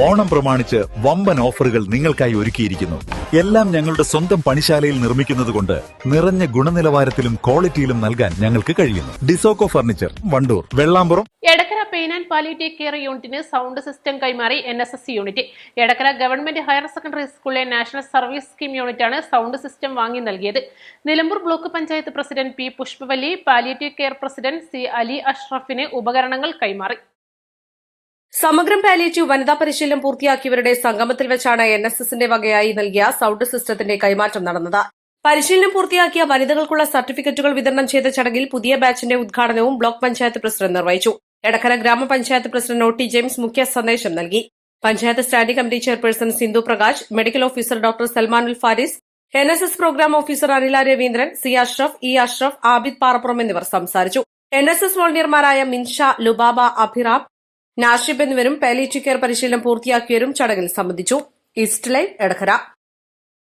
ഓണം പ്രമാണിച്ച് വമ്പൻ ഓഫറുകൾ നിങ്ങൾക്കായി ഒരുക്കിയിരിക്കുന്നു. എല്ലാം ഞങ്ങളുടെ സ്വന്തം പണിശാലയിൽ നിർമ്മിക്കുന്നതുകൊണ്ട് നിറഞ്ഞ ഗുണനിലവാരത്തിലും ക്വാളിറ്റിയിലും നൽകാൻ ഞങ്ങൾക്ക് കഴിയുന്നു. ഡിസോക്കോ furniture Wandoor Vellampuram. Edakkara pain and palliative care യൂണിറ്റിന് സൗണ്ട് സിസ്റ്റം കൈമാറി N S S unit. Edakkara government higher secondary സ്കൂളിലെ നാഷണൽ സർവീസ് സ്കീം യൂണിറ്റാണ് സൗണ്ട് സിസ്റ്റം വാങ്ങി നൽകിയത്. Nilambur block panchayat president P Pushpavalli palliative care president C Ali അഷ്റഫിന് ഉപകരണങ്ങൾ കൈമാറി. സമഗ്രം palliative വനിതാ പരിശീലനം പൂർത്തിയാക്കിയവരുടെ സംഗമത്തിൽ വെച്ചാണ് എൻ എസ് എസിന്റെ വകയായി നൽകിയ സൌണ്ട് സിസ്റ്റത്തിന്റെ കൈമാറ്റം നടന്നത്. പരിശീലനം പൂർത്തിയാക്കിയ വനിതകൾക്കുള്ള സർട്ടിഫിക്കറ്റുകൾ വിതരണം ചെയ്ത ചടങ്ങിൽ പുതിയ ബാച്ചിന്റെ ഉദ്ഘാടനവും ബ്ലോക്ക് പഞ്ചായത്ത് പ്രസിഡന്റ് നിർവഹിച്ചു. എടക്കര ഗ്രാമപഞ്ചായത്ത് പ്രസിഡന്റ് ഒ ടി ജെയിംസ് മുഖ്യ സന്ദേശം നൽകി. Panchayat standing committee chairperson Sindhu Prakash medical officer doctor Salmanul Faris N S S program officer Anila Raveendran C Ashraf E Ashraf Abid Parappuram എന്നിവർ സംസാരിച്ചു. എൻ എസ് എസ് വോളണ്ടിയർമാരായ മിൻഷ ലുബാബ അഭിറാം നാഷിബ് എന്നിവരും palliative care പരിശീലനം പൂർത്തിയാക്കിയവരും ചടങ്ങിൽ സംബന്ധിച്ചു. East live Edakkara